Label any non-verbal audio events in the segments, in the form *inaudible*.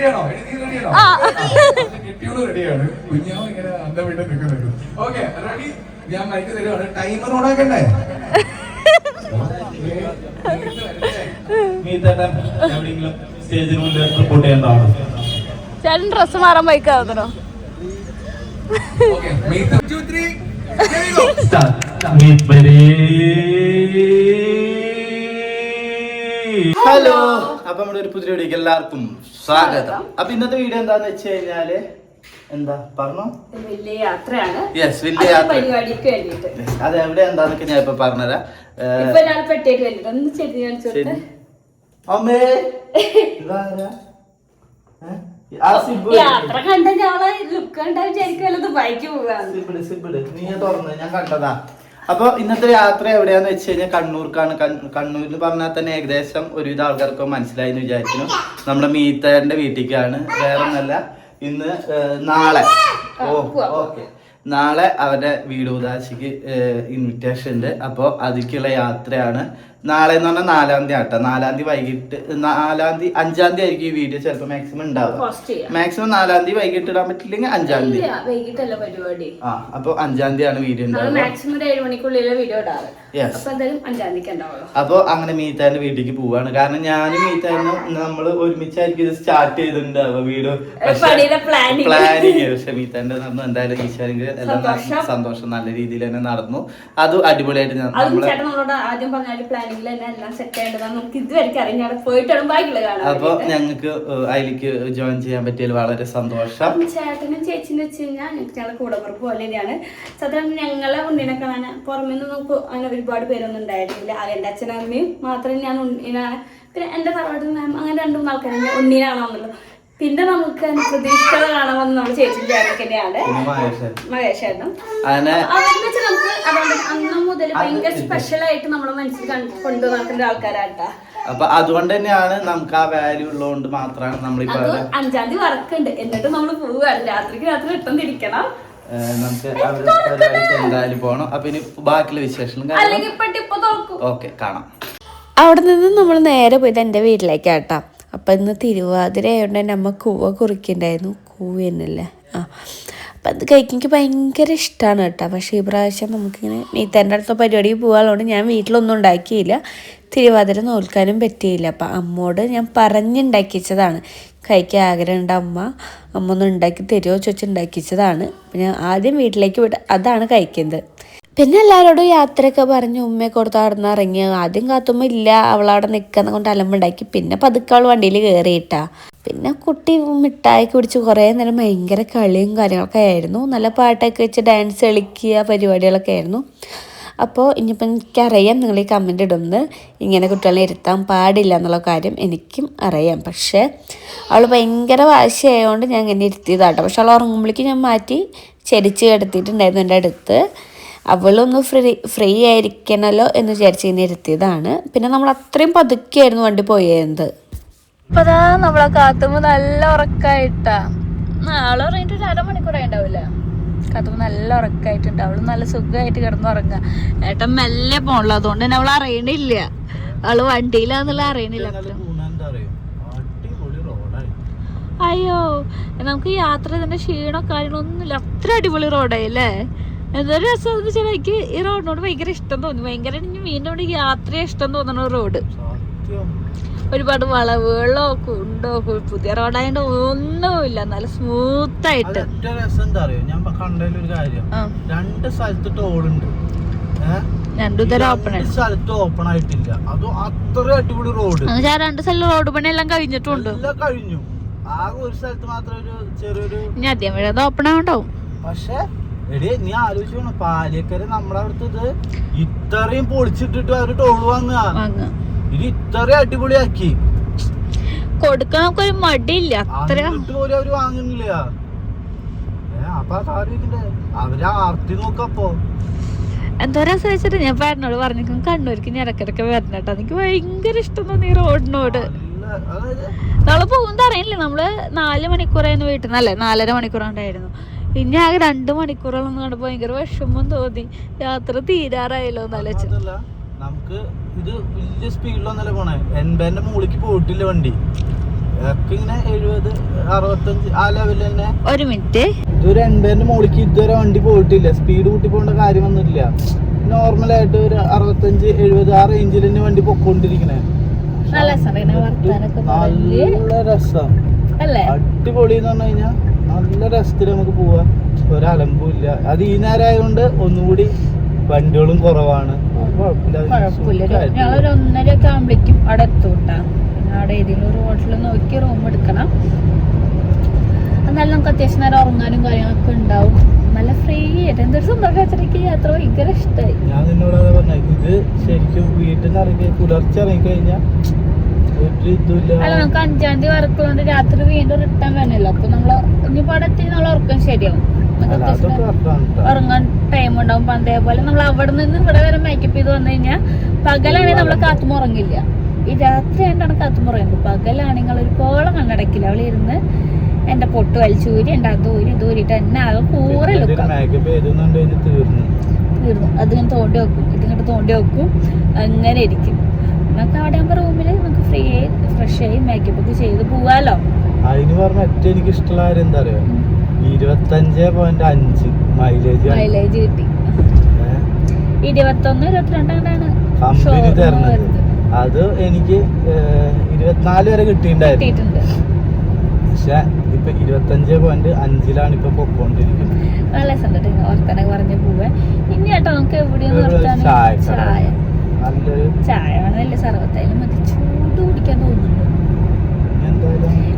റെഡിയാണോ? കുഞ്ഞാവ് ഇങ്ങനെ അന്തം വിട്ട് നിൽക്കുന്നുണ്ട്. Okay ready. ഞാൻ മൈക്ക് തരുവാണ്. ടൈമർ ഓണാക്കണ്ടേ ചേട്ടൻ ഡ്രസ് മാറാൻ go. ഹലോ അപ്പൊ നമ്മുടെ ഒരു പുതിയ വീഡിയോക്ക് എല്ലാവർക്കും സ്വാഗതം. അപ്പൊ ഇന്നത്തെ വീഡിയോ എന്താന്ന് വെച്ച് കഴിഞ്ഞാൽ? എന്താ? പറഞ്ഞു. വലിയ യാത്രയാണ്. യെസ് വലിയ യാത്ര. പരിപാടിക്ക് വേണ്ടിട്ട് അത് എവിടെ എന്താന്നൊക്കെ ഞാൻ ഇപ്പൊ പറഞ്ഞുതരാം. ഇപ്പൊ ഒരാൾ വേണ്ടിട്ട് ഒന്ന് കാണിച്ചു അമ്മേ. *laughs* ഇതാരാ? ഏ? ആ സിബ് യാത്ര കണ്ട ഞങ്ങളെ ലുക്ക് കണ്ട വിചാരിക്കുമല്ലോ ദുബായിക്ക് പോവാന്ന്. സിബിൾ സിബിൾ. നീ തുറന്ന്. ഞാൻ കണ്ടതാ. അപ്പൊ ഇന്നത്തെ യാത്ര എവിടെയാന്ന് വെച്ച് കഴിഞ്ഞാൽ കണ്ണൂർക്കാണ്. കണ്ണൂർ എന്ന് പറഞ്ഞാൽ തന്നെ ഏകദേശം ഒരുവിധ ആൾക്കാർക്ക് മനസ്സിലായി എന്ന് വിചാരിക്കുന്നു. നമ്മുടെ മീത്തേന്റെ വീട്ടിലേക്കാണ്. വേറെ ഒന്നല്ല ഇന്ന് നാളെ. Oh okay. നാളെ അവരുടെ വീട് ഉദാശിക്ക് ഇൻവിറ്റേഷൻ ഉണ്ട്. അപ്പോൾ അതിക്കുള്ള യാത്രയാണ് നാളെ എന്ന് പറഞ്ഞാൽ നാലാം തീയതി ആട്ടോ. നാലാം തീയതി വൈകിട്ട് നാലാം തീയതി അഞ്ചാം തീയതി ആയിരിക്കും ഈ വീഡിയോ ചിലപ്പോൾ മാക്സിമം ഉണ്ടാവുക. മാക്സിമം നാലാം തീയതി വൈകിട്ട് ഇടാൻ പറ്റില്ലെങ്കിൽ അഞ്ചാം തീയതി. വൈകിട്ടല്ല പരിപാടി. ആ അപ്പൊ അഞ്ചാം തീയതി ആണ് വീഡിയോ ഉണ്ടാവുക. മാക്സിമം ഒരു ഏഴ് മണിക്കുള്ളിലെ വീഡിയോ ഇടാറ്. Yes. അപ്പൊ അങ്ങനെ മീത്താന്റെ വീട്ടിലേക്ക് പോവാണ്. കാരണം ഞാനും മീത്താനും നമ്മൾ ഒരുമിച്ചായിരിക്കും ഇത് സ്റ്റാർട്ട് ചെയ്തിട്ടുണ്ടാവുക വീഡിയോ. പ്ലാനിങ് പക്ഷെ മീത്താന്റെ നടന്നു എന്തായാലും ഈശ്വരങ്ക് എല്ലാം സന്തോഷം. നല്ല രീതിയിൽ തന്നെ നടന്നു. അത് അടിപൊളിയായിട്ട് ഞാൻ- ആദ്യം പറഞ്ഞ പ്ലാനിങ്ങിൽ തന്നെ എല്ലാം സെറ്റ് ചെയ്യേണ്ടതാണ് നമുക്ക് ഇതുവരെ അറിയാം അവിടെ പോയിട്ടാണ് ബാക്കിയുള്ള കാണാൻ അപ്പൊ. ഞങ്ങൾക്ക് അതിലേക്ക് ജോയിൻ ചെയ്യാൻ പറ്റിയതിൽ വളരെ സന്തോഷം. ചേട്ടനും ചേച്ചിന്ന് വെച്ച് കഴിഞ്ഞാൽ ഞങ്ങളുടെ കൂടപ്പുറപ്പ് പോലെ തന്നെയാണ്. സാധാരണ ഞങ്ങളെ ഉണ്ണിനെ കാണാൻ പുറമേ നിന്ന് നമുക്ക് അങ്ങനെ ഒരുപാട് പേരൊന്നും ഉണ്ടായിരുന്നില്ല എന്റെ അച്ഛനും അമ്മയും മാത്രമേ ഞാൻ ഉണ്ണിനാണ് പിന്നെ എന്റെ തറവാട്ടിൽ മാം അങ്ങനെ രണ്ടും ആൾക്കാരെ ഉണ്ണിനാണെന്നുള്ളത് പിന്നെ നമുക്ക് പ്രതീക്ഷകൾ കാണാമെന്ന് നമ്മൾ ചേച്ചി മഹേഷേട്ടനും അങ്ങനെ അവരെന്ന് വെച്ചാൽ നമുക്ക് അതുകൊണ്ട് അന്ന് മുതൽ ഭയങ്കര സ്പെഷ്യൽ ആയിട്ട് നമ്മുടെ മനസ്സിൽ കണ്ട് നടക്കുന്ന ആൾക്കാരാട്ടാ. അപ്പൊ അതുകൊണ്ട് തന്നെയാണ് നമുക്ക് ആ വാല്യൂ ഉള്ളതുകൊണ്ട് മാത്രമാണ് നമ്മൾ അഞ്ചാം തീയതി വർക്കുണ്ട് എന്നിട്ട് നമ്മൾ പോവുകയാണ്. രാത്രിക്ക് രാത്രി ഇട്ടെന്നിരിക്കണം തിരിക്കണം നമുക്ക് അവരുടെ പരിപാടിക്ക് എന്തായാലും പോകണം അപ്പൊ ഇനി ബാക്കിയുള്ള വിശേഷങ്ങളും ഓക്കെ കാണാം. അവിടെ നിന്ന് നമ്മൾ നേരെ പോയത് എന്റെ വീട്ടിലേക്കാട്ടാ. അപ്പം ഇന്ന് തിരുവാതിര ആയതുകൊണ്ട് തന്നെ അമ്മ കൂവ കുറിക്കണ്ടായിരുന്നു. കൂവ തന്നെയല്ലേ ആ. അപ്പം അത് കഴിക്കാൻ എനിക്ക് ഭയങ്കര ഇഷ്ടമാണ് കേട്ടോ. പക്ഷേ ഈ പ്രാവശ്യം നമുക്കിങ്ങനെ നീത്തേന്റെ അടുത്ത പരിപാടിക്ക് പോകാനുള്ളതുകൊണ്ട് ഞാൻ വീട്ടിലൊന്നും ഉണ്ടാക്കിയില്ല. തിരുവാതിര നോൽക്കാനും പറ്റിയില്ല. അപ്പം അമ്മോട് ഞാൻ പറഞ്ഞുണ്ടാക്കിച്ചതാണ്. കഴിക്കാൻ ആഗ്രഹമുണ്ട് അമ്മ. അമ്മ ഒന്ന് ഉണ്ടാക്കി തരുമോ ചോദിച്ച് ഉണ്ടാക്കിച്ചതാണ് ഞാൻ ആദ്യം വീട്ടിലേക്ക് വിട്ട് അതാണ് കഴിക്കുന്നത്. പിന്നെ എല്ലാവരോടും യാത്രയൊക്കെ പറഞ്ഞ് ഉമ്മയെ കൊടുത്ത് അവിടെ നിന്ന് ഇറങ്ങി. ആദ്യം കാത്തുമ്പോൾ ഇല്ല അവളവിടെ നിൽക്കുന്ന കൊണ്ട് അലമ്പുണ്ടാക്കി പിന്നെ പതുക്കെ അവൾ വണ്ടിയിൽ കയറിയിട്ടാ പിന്നെ കുട്ടി മിഠായി കുടിച്ച് കുറേ നേരം ഭയങ്കര കളിയും കാര്യങ്ങളൊക്കെ ആയിരുന്നു. നല്ല പാട്ടൊക്കെ വെച്ച് ഡാൻസ് കളിക്കുക പരിപാടികളൊക്കെ ആയിരുന്നു. അപ്പോൾ ഇനിയിപ്പം എനിക്കറിയാം നിങ്ങൾ ഈ കമന്റ് ഇടുന്നത്. ഇങ്ങനെ കുട്ടികളെ ഇരുത്താൻ പാടില്ല എന്നുള്ള കാര്യം എനിക്കും അറിയാം. പക്ഷേ അവൾ ഭയങ്കര വാശിയായതുകൊണ്ട് ഞാൻ ഇങ്ങനെ ഇരുത്തിയതാട്ടോ. പക്ഷെ അവൾ ഉറങ്ങുമ്പോഴേക്കും ഞാൻ മാറ്റി ചെരിച്ച് കിടത്തിയിട്ടുണ്ടായിരുന്നു എന്റെ അടുത്ത്. അവളൊന്ന് ഫ്രീ ഫ്രീ ആയിരിക്കണമല്ലോ എന്ന് വിചാരിച്ച് ഇങ്ങനെ ഇരുത്തിയതാണ്. പിന്നെ നമ്മൾ അത്രയും പതുക്കെയായിരുന്നു വണ്ടി പോയത് ഇപ്പതാ നമ്മളെ കാത്തുമ്പോ നല്ല ഉറക്കായിട്ടാ. നാളെ ഉറങ്ങിട്ട് ഒരു അരമണിക്കൂറായി ഉണ്ടാവില്ല കാത്തുമ്പോ നല്ല ഉറക്കായിട്ടുണ്ട്. അവൾ നല്ല സുഖമായിട്ട് കിടന്നുറങ്ങുക ഏട്ടൻ മെല്ലെ പോണല്ലോ. അതുകൊണ്ട് തന്നെ അവൾ അറിയണില്ല. അവൾ വണ്ടിയിലാന്നുള്ള അറിയണില്ല അടിപൊളി റോഡായി അയ്യോ നമുക്ക് യാത്ര തന്നെ ക്ഷീണോ കാര്യങ്ങളൊന്നുമില്ല അത്ര അടിപൊളി റോഡായി അല്ലേ? എന്തൊരു രസം എന്ന് വെച്ചാൽ എനിക്ക് ഈ റോഡിനോട് ഭയങ്കര ഇഷ്ടം തോന്നി. ഭയങ്കര വീണ്ടും ഇവിടെ യാത്ര ഇഷ്ടം തോന്നണ റോഡ്. ഒരുപാട് വളവുകളോ കുണ്ടോ പുതിയ റോഡായോണ്ട് ഒന്നുമില്ല. നല്ല സ്മൂത്ത് ആയിട്ട്. രസം എന്താ അറിയോ? ഞാൻ കാര്യം. രണ്ട് സ്ഥലത്ത് ടോളുണ്ട്. ഓപ്പൺ രണ്ട് സ്ഥലത്ത് ഓപ്പൺ ആയിട്ടില്ല. അത് അത്ര അടിപൊളി റോഡ്. രണ്ട് സ്ഥലം റോഡ് പണി എല്ലാം കഴിഞ്ഞിട്ടുണ്ട്. കഴിഞ്ഞു. ആകെ ഒരു സ്ഥലത്ത് മാത്രം ഒരു ചെറിയൊരു ഇനി അധികം ഓപ്പൺ ആവണ്ടാവും. പക്ഷെ എടി നീ ആലോചിക്കണം പാലിയക്കര നമ്മുടെ അവിടുത്തെ ഇത് ഇത്രയും പൊളിച്ചിട്ടിട്ട് അവർ ടോൾ വാങ്ങുക. വാങ്ങ ഇത് ഇത്രയും അടിപൊളിയാക്കി. കൊടുക്കാൻ നമുക്കൊരു മടിയില്ല അത്ര. പോലും അവർ വാങ്ങുന്നില്ല. അപ്പൊ ആലോചിക്കണ്ടേ? അവർ ആർത്തി നോക്കപ്പോ എന്തോ രസം വെച്ചിട്ട് ഞാൻ പേരനോട് പറഞ്ഞു കണ്ണൂർക്ക് ഞാൻ ഇടക്കിടക്ക് വരണട്ടോ എനിക്ക് ഭയങ്കര ഇഷ്ടം തോന്നി റോഡിനോട്. നമ്മൾ പോകുന്നത് അറിയില്ല. നമ്മൾ നാല് മണിക്കൂറായിരുന്നു വീട്ടിൽ നിന്നല്ലേ നാലര നാലര മണിക്കൂറുണ്ടായിരുന്നു. ഇനി ആകെ രണ്ട് മണിക്കൂറോളം കണ്ടപ്പോ ഭയങ്കര വിഷമം തോന്നി. യാത്ര തീരാറായല്ലോ നമുക്ക് ഇത് വലിയ സ്പീഡിലൊന്നല്ല പോണേ. എൺപതിന്റെ മുകളിലേക്ക് പോയിട്ടില്ല വണ്ടി. ഇങ്ങനെ എഴുപത് അറുപത്തഞ്ച് ആ ലെവലിൽ തന്നെ. ഒരു മിനിറ്റ്. ഇതൊരു എൺപതിന്റെ മുകളിലേക്ക് ഇതുവരെ വണ്ടി പോയിട്ടില്ല. സ്പീഡ് കൂട്ടി പോകേണ്ട കാര്യമൊന്നുമില്ല വന്നിട്ടില്ല നോർമലായിട്ട് ഒരു അറുപത്തഞ്ച് എഴുപത് ആ റേഞ്ചിൽ തന്നെ വണ്ടി പൊക്കോണ്ടിരിക്കണേ. നല്ല രസം. അടിപൊളി എന്ന് പറഞ്ഞു കഴിഞ്ഞാൽ നല്ല രസത്തിൽ നമുക്ക് പോവാം. ഒരലമ്പുമില്ല അത് ഈ നേരം ആയതുകൊണ്ട് ഒന്നുകൂടി വണ്ടികളും കുറവാണ്. കുഴപ്പമില്ല. കുഴപ്പമില്ല. ഒരു- സുഖമായിട്ട് ഞങ്ങളൊരു ഒന്നര ഒക്കെ ആകുമ്പോഴേക്കും അവിടെ എത്തും അവിടെ ഏതെങ്കിലും ഒരു ഹോട്ടലിൽ നോക്കി റൂം എടുക്കണം. എന്നാലും നമുക്ക് അത്യാവശ്യം നേരം ഉറങ്ങാനും കാര്യങ്ങളൊക്കെ ഉണ്ടാവും. നല്ല ഫ്രീ ആയിട്ട്. എന്തൊരു സന്തോഷം എനിക്ക് യാത്ര ഭയങ്കര ഇഷ്ടമായി ഞാൻ നിന്നോട് ഇത് ശരിക്കും വീട്ടിൽ നിന്ന് ഇറങ്ങി പുലർച്ചെ ഇറങ്ങി കഴിഞ്ഞാൽ അല്ല നമുക്ക് അഞ്ചാം തീയതി വർക്കുകൊണ്ട് രാത്രി വീണ്ടും റിട്ടേൺ വരണല്ലോ. അപ്പൊ നമ്മൾ ഇനിയിപ്പോ അവിടെ എത്തി നമ്മൾ ഉറക്കം ശരിയാവും. ഉറങ്ങാൻ ടൈം ഉണ്ടാവും അതേപോലെ നമ്മൾ അവിടെ നിന്ന് ഇവിടെ വരെ മേക്കപ്പ് ചെയ്ത് വന്നു കഴിഞ്ഞാൽ പകലാണെങ്കിൽ നമ്മൾ കാത്തും ഉറങ്ങില്ല. ഈ രാത്രി ആയിട്ടാണ് കാത്തും ഉറങ്ങുന്നത്. പകലാണെങ്കിൽ ഒരു കോളം കണ്ണടക്കില്ല. അവൾ ഇരുന്ന് എന്റെ പൊട്ട് വലിച്ചൂരി എന്റെ അത് ഊരി ഇത് ഊരിയിട്ട് എന്നെ ആകെ കൂറെ തീർന്നു. അതിങ്ങനെ തോണ്ടി വെക്കും. ഇതിങ്ങോട്ട് തോണ്ടി വെക്കും. അങ്ങനെ ഇരിക്കും. നമുക്ക് അവിടെ ആകുമ്പോൾ റൂമിൽ നമുക്ക് ഫ്രീ ആയി ഫ്രഷ് ആയി മേക്കപ്പ് ഒക്കെ ചെയ്ത് പോവാലോ. അതിന് പറഞ്ഞ ഏറ്റവും എനിക്ക് ഇഷ്ടമുള്ള കാര്യം എന്താ അറിയോ? ഇരുപത്തഞ്ച് പോയിന്റ് അഞ്ച് മൈലേജ് മൈലേജ് കിട്ടി. ഇരുപത്തൊന്ന് ഇരുപത്തിരണ്ടാണ് കമ്പനി തരുന്നത്. അത് എനിക്ക് ഇരുപത്തിനാല് വരെ കിട്ടിയിട്ടുണ്ടായിരുന്നു. കിട്ടിയിട്ടുണ്ട്. പക്ഷെ ഇപ്പൊ ഇരുപത്തഞ്ച് പോയിന്റ് അഞ്ചിലാണ് ഇപ്പൊ പൊക്കോണ്ടിരിക്കുന്നത്. നല്ല സന്തോഷം. ഓർത്താനൊക്കെ പറഞ്ഞ് പോവേ ഇനി കേട്ടോ നമുക്ക് എവിടെയും നിർത്താൻ ചായ. ചായ വേണമെന്നില്ല സർവത്തായാലും മതി. ചൂട് കുടിക്കാൻ തോന്നുന്നുണ്ട്.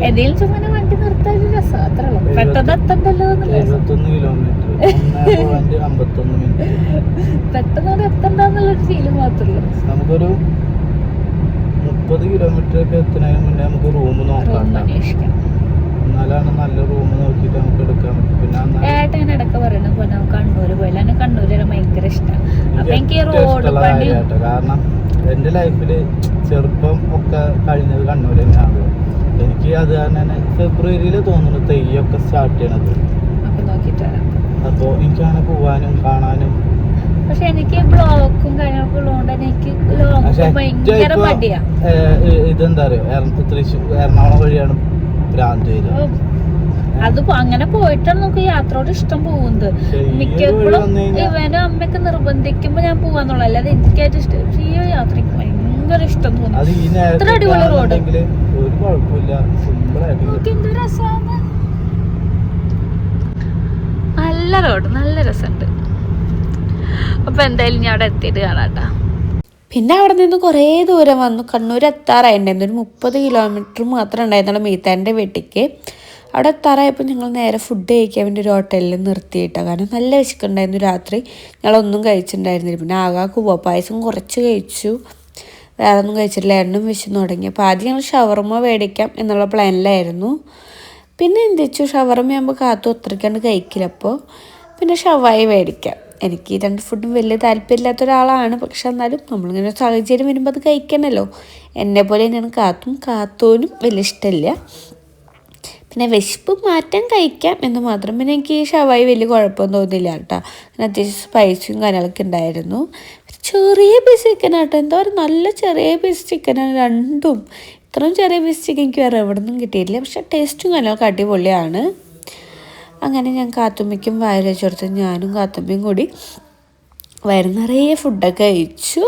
എന്തെങ്കിലും ചുമ്മാ വണ്ടി നിർത്താൻ ഒരു രസം. അത്രേ ഉള്ളൂ. പെട്ടെന്ന് എത്തണ്ടല്ലോ പെട്ടെന്ന് അവിടെ എത്തണ്ടെന്നുള്ളൊരു ഫീൽ മാത്രമേ നമുക്കൊരു മുപ്പത് കിലോമീറ്റർ ഒക്കെ എത്തുന്നതിന് മുന്നേ നമുക്ക് റൂം നോക്കാം റൂം അന്വേഷിക്കണം എന്നാലാണ് നല്ല റൂം നോക്കിയിട്ട് നമുക്ക് എടുക്കാം പിന്നെ അന്ന് ഏട്ടൻ ഇങ്ങനെ ഇടയ്ക്ക് പറയുന്നത് പോലെ നമുക്ക് കണ്ണൂര് പോയില്ല എന്നെ കണ്ണൂര് ഭയങ്കര ഇഷ്ടമാണ് അപ്പൊ എനിക്ക് റോഡ് ഇഷ്ടമുള്ള പണി കാര്യാട്ടോ. കാരണം എന്റെ ലൈഫിൽ ചെറുപ്പം ഒക്കെ കഴിഞ്ഞത് കണ്ണൂർ തന്നെയാണ്. എനിക്ക് അത് തന്നെ ഫെബ്രുവരിയിൽ തോന്നുന്നു തെയ്യൊക്കെ സ്റ്റാർട്ട് ചെയ്യണത്. അപ്പോ എനിക്കാണ് വരാം. അപ്പോൾ എനിക്കങ്ങനെ പോവാനും കാണാനും. പക്ഷെ എനിക്ക് ബ്ലോക്കും കാര്യങ്ങളൊക്കെ ഉള്ളതുകൊണ്ട് എനിക്ക് ലോങ് ഭയങ്കര ഇതെന്താ പറയുക തൃശ്ശൂർ എറണാകുളം വഴിയാണ് ഭ്രാന്ത് വരിക ഓ, അത് അങ്ങനെ പോയിട്ടാണ് നമുക്ക് യാത്രയോട് ഇഷ്ടം പോകുന്നത്. മിക്കപ്പോഴും ഇവനും അമ്മയൊക്കെ നിർബന്ധിക്കുമ്പോ ഞാൻ പോവാന്നുള്ളു. അല്ലാതെ എനിക്കായിട്ട് ഇഷ്ടം പക്ഷേ ഈ യാത്രയ്ക്ക് ഭയങ്കര ഇഷ്ടം തോന്നുന്നു അടിപൊളി റോഡ് എന്ത് രസമാണ് നല്ല റോഡ് നല്ല രസമുണ്ട്. അപ്പൊ എന്തായാലും ഞാൻ അവിടെ എത്തിയിട്ട് കാണാട്ടാ പിന്നെ അവിടെ നിന്ന് കുറേ ദൂരം വന്നു. കണ്ണൂർ എത്താറായിട്ടുണ്ടായിരുന്നു ഒരു മുപ്പത് കിലോമീറ്റർ മാത്രം ഉണ്ടായിരുന്നുള്ളൂ മീത്താന്റെ വീട്ടിലേക്ക് അവിടെ എത്താറായപ്പോൾ ഞങ്ങൾ നേരെ ഫുഡ് കഴിക്കാൻ വേണ്ടി ഒരു ഹോട്ടലിൽ നിർത്തിയിട്ടാണ് കാരണം നല്ല വിശക്കുണ്ടായിരുന്നു രാത്രി. ഞങ്ങളൊന്നും കഴിച്ചിട്ടുണ്ടായിരുന്നില്ല. പിന്നെ ആകെ കുവപ്പായസം കുറച്ച് കഴിച്ചു. വേറെ ഒന്നും കഴിച്ചിട്ടില്ല. എണ്ണും വിശന്ന് തുടങ്ങി അപ്പോൾ ആദ്യം ഞങ്ങൾ ഷവർമ മേടിക്കാം എന്നുള്ള പ്ലാനിലായിരുന്നു പിന്നെ എന്ത് വെച്ചു? ഷവർമ ആകുമ്പോൾ കാത്തു ഒത്തിരിക്കാണ്ട് കഴിക്കില്ല അപ്പോൾ. പിന്നെ ഷവായി മേടിക്കാം. എനിക്ക് രണ്ട് ഫുഡും വലിയ താല്പര്യമില്ലാത്ത ഒരാളാണ്. പക്ഷെ എന്നാലും നമ്മളിങ്ങനെ ഒരു സാഹചര്യം വരുമ്പോൾ അത് കഴിക്കണമല്ലോ എന്നെ പോലെ തന്നെയാണ് കാത്തും? കാത്തോനും വലിയ ഇഷ്ടമില്ല പിന്നെ വിശപ്പ് മാറ്റാൻ കഴിക്കാം എന്ന് മാത്രം പിന്നെ എനിക്ക് ഈ ഷവായി വലിയ കുഴപ്പമൊന്നും തോന്നിയില്ല കേട്ടോ. പിന്നെ അത്യാവശ്യം സ്പൈസിയും കാര്യങ്ങളൊക്കെ ഉണ്ടായിരുന്നു. ചെറിയ പീസ് ചിക്കൻ ആട്ടോ. എന്താ പറയുക നല്ല ചെറിയ പീസ് ചിക്കനാണ് രണ്ടും. ഇത്രയും ചെറിയ പീസ് ചിക്കൻ എനിക്ക് വേറെ എവിടെ നിന്നും കിട്ടിയിട്ടില്ല. പക്ഷെ ടേസ്റ്റും കാര്യങ്ങളൊക്കെ അടിപൊളിയാണ്. അങ്ങനെ ഞാൻ കാത്തുമ്മയ്ക്കും വയറ് വെച്ച് കൊടുത്ത്. ഞാനും കാത്തുമ്മയും കൂടി വയറ് നിറയെ ഫുഡൊക്കെ കഴിച്ചു.